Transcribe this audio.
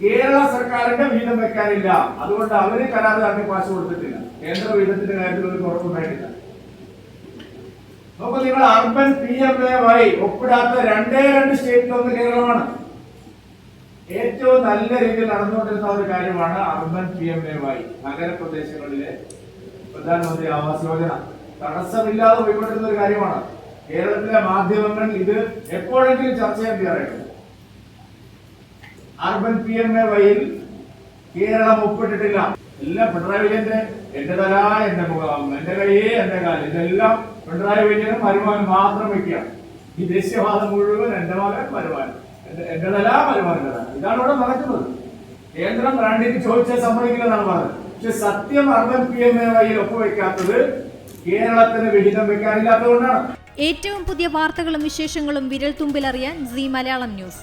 കേരള സർക്കാരിന്റെ വീതം വെക്കാനില്ല. അതുകൊണ്ട് അവർ കരാറുകാർക്ക് കാശ് കൊടുത്തിട്ടില്ല. കേന്ദ്ര വീതത്തിന്റെ കാര്യത്തിൽ ഒരു കുറവുണ്ടായിട്ടില്ല നോക്കൂ നിങ്ങൾ urban P M A Y ഒപ്പിടാത്ത രണ്ടേ രണ്ട് സ്റ്റേറ്റിലൊന്ന് കേരളമാണ്. ഏറ്റവും നല്ല രീതിയിൽ നടന്നുകൊണ്ടിരുന്ന ഒരു കാര്യമാണ് urban P M A Y നഗരപ്രദേശങ്ങളിലെ പ്രധാനമന്ത്രി ആവാസ് യോജന. തടസ്സമില്ലാതെ പോയിക്കൊണ്ടിരുന്ന ഒരു കാര്യമാണ്. കേരളത്തിലെ മാധ്യമങ്ങൾ ഇത് എപ്പോഴെങ്കിലും ചർച്ച ചെയ്യാൻ തയ്യാറായിട്ടുണ്ട്. അർബൻ പി എം എ വൈയിൽ കേരളം ഒപ്പിട്ടിട്ടില്ല. എല്ലാം പിണറായി വിജയന്റെ എന്റെ തല എന്റെ മുഖം എന്റെ കൈയേ എന്റെ കാൽ ഇതെല്ലാം പിണറായി വിജയനും വരുമാനം മാത്രം വയ്ക്കുക ഈ ദേശീയവാദം മുഴുവൻ എന്റെ മകൻ വരുമാനം എന്റെ തല വരുമാനം ഇതാണ് ഇവിടെ നടക്കുന്നത്. കേന്ദ്രം ബ്രാൻഡിന് ചോദിച്ചാൽ സമ്മതിക്കില്ലെന്നാണ് പറഞ്ഞത്. പക്ഷെ സത്യം അർബൻ പി എം എ വൈയിൽ ഒപ്പുവെക്കാത്തത് കേരളത്തിന് വിഹിതം വെക്കാനില്ലാത്തതുകൊണ്ടാണ്. ഏറ്റവും പുതിയ വാർത്തകളും വിശേഷങ്ങളും വിരൽ തുമ്പിലറിയാൻ സി മലയാളം ന്യൂസ്.